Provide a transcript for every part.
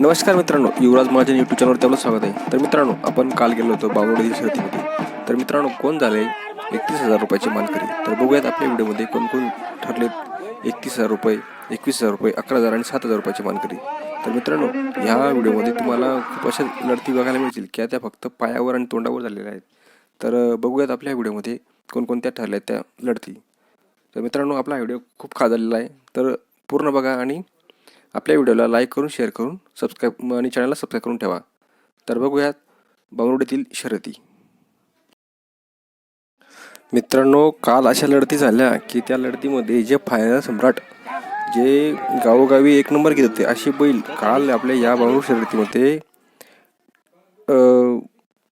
नमस्कार मित्रांनो युवराज महाजन यूट्यूब चॅनलवर आपलं स्वागत आहे. तर मित्रांनो आपण काल गेलो होतो बावडे शर्यतीमध्ये. तर मित्रांनो कोण झाले? एकतीस हजार रुपयाचे मानकरी. तर बघूयात आपल्या व्हिडिओमध्ये कोण कोण ठरलेत एकतीस हजार रुपये एकवीस हजार रुपये अकरा हजार आणि सात हजार रुपयाचे मानकरी. तर मित्रांनो ह्या व्हिडिओमध्ये तुम्हाला खूप अशा लढती बघायला मिळतील की त्या फक्त पायावर आणि तोंडावर झालेल्या आहेत. तर बघूयात आपल्या व्हिडिओमध्ये कोणकोणत्या ठरल्या आहेत त्या लढती तर मित्रांनो आपला व्हिडिओ खूप खा झालेला आहे. तर पूर्ण बघा आणि आपल्या व्हिडिओला लाईक करून शेअर करून सबस्क्राईब आणि चॅनलला सबस्क्राईब करून ठेवा. तर बघूयात बांगरुडीतील शर्यती. मित्रांनो काल अशा लढती झाल्या की त्या लढतीमध्ये जे फायनल सम्राट जे गावोगावी एक नंबर घेत होते अशी बैल काल आपल्या या बांगरूळ शर्यतीमध्ये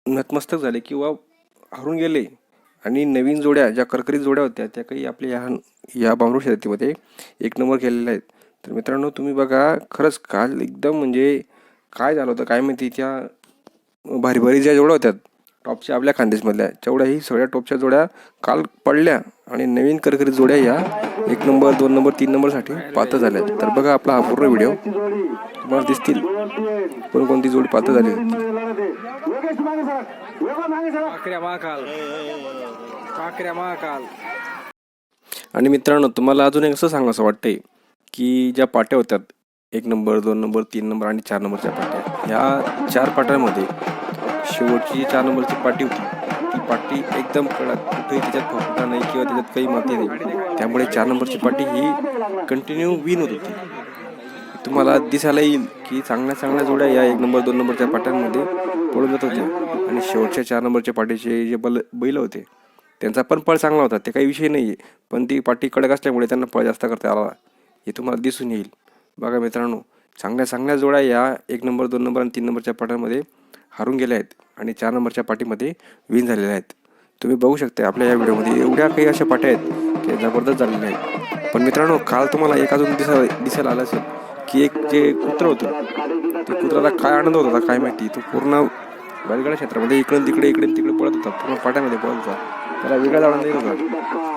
नतमस्तक झाले किंवा हरून गेले. आणि नवीन जोड्या ज्या करकरीत जोड्या होत्या त्या काही आपल्या या या बांगरूळ शर्यतीमध्ये एक नंबर केलेल्या आहेत. तर मित्रांनो तुम्ही बघा खरंच काल एकदम म्हणजे काय झालं होतं काय माहिती त्या भारी भारी ज्या जोड्या होत्या टॉपच्या आपल्या खानदेशमधल्या तेवढ्याही सगळ्या टॉपच्या जोड्या काल पडल्या आणि नवीन करकरीत जोड्या या एक नंबर दोन नंबर तीन नंबरसाठी पात्र झाल्या तर बघा आपला हा पूर्ण व्हिडिओ तुम्हाला दिसतील कोणकोणती जोडी पात्र झाली आणि मित्रांनो तुम्हाला अजून एक असं सांगावं असं वाटतंय की ज्या पाट्या होत्या एक नंबर दोन नंबर तीन नंबर आणि चार नंबरच्या पाट्या ह्या चार पाट्यांमध्ये शेवटची जी चार नंबरची पाटी होती ती पाटी एकदम कडक कुठेही त्याच्यात फुटला नाही किंवा त्याच्यात काही माती नाही. त्यामुळे चार नंबरची पाटी ही कंटिन्यू विन होत होती. तुम्हाला दिसायला येईल की चांगल्या चांगल्या जोड्या या एक नंबर दोन नंबरच्या पाट्यांमध्ये पळून जात होत्या. आणि शेवटच्या चार नंबरच्या पाटीचे जे बल बैल होते त्यांचा पण पळ चांगला होता ते काही विषय नाही आहे पण ती पाटी कडक असल्यामुळे त्यांना पळ जास्त करता आला. हे तुम्हाला दिसून येईल. बघा मित्रांनो चांगल्या चांगल्या जोड्या या एक नंबर दोन नंबर आणि तीन नंबरच्या पाठामध्ये हारून गेल्या आहेत आणि चार नंबरच्या पाठीमध्ये विन झालेल्या आहेत. तुम्ही बघू शकता आपल्या या व्हिडिओमध्ये एवढ्या काही अशा पाट्या आहेत की जबरदस्त झालेल्या आहेत. पण मित्रांनो काल तुम्हाला एक अजून दिसा दिसायला आलं असेल की एक जे कुत्रं होतं ते कुत्र्याला काय आनंद होत होता काय माहिती? तो पूर्ण बैलगाडा क्षेत्रामध्ये इकडे तिकडे इकडे तिकडे पळत होता. पूर्ण पाट्यामध्ये पळत होता. त्याला वेगळाच आनंद येत होता.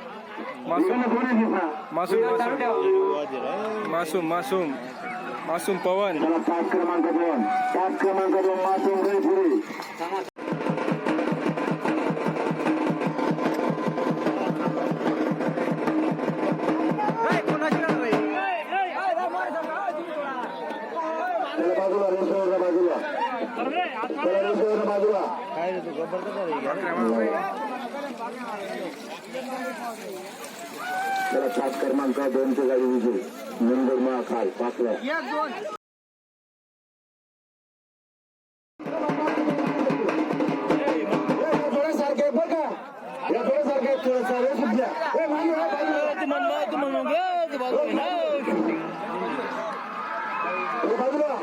मासूम मासूम मासूम मासूम मासूम पवन त्याला सात क्रमांक दोनशे गाडी विजय नंबर महाकाल पाचला थोड्यासारखे बरं का? या थोड्यासारखे थोडं सुद्धा ए मागे वळ, बाजूला. ए, बाजूला.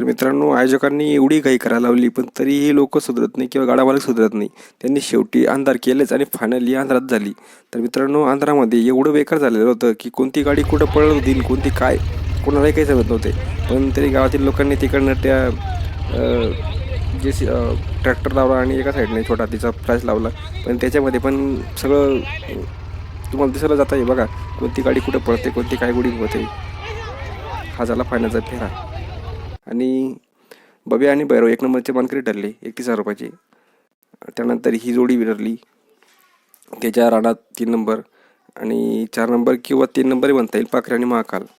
तर मित्रांनो आयोजकांनी एवढी घाई करायला लावली पण तरीही लोक सुधरत नाही किंवा गाडा सुधरत नाही. त्यांनी शेवटी अंधार केलेच आणि फायनली अंधारात झाली. तर मित्रांनो अंधारामध्ये एवढं बेकार झालेलं होतं की कोणती गाडी कुठं पळत होती कोणती काय कोणालाही काही समजत नव्हते. पण तरी गावातील लोकांनी तिकडनं त्या जे जे ट्रॅक्टर लावला आणि एका साईडने छोटा तिचा फ्लॅश लावला. पण त्याच्यामध्ये पण सगळं तुम्हाला दिसायला जात आहे बघा कोणती गाडी कुठं पळते कोणती काय गुडी होते. हा झाला फायनलचा फेरा. आणि बबे आणि भैरव एक नंबरचे मानकरी ठरले एकतीस हजार रुपयाचे. त्यानंतर ही जोडी विरली त्याच्या राणात तीन नंबर आणि चार नंबर किंवा तीन नंबरही म्हणता येईल पाखरे आणि महाकाल.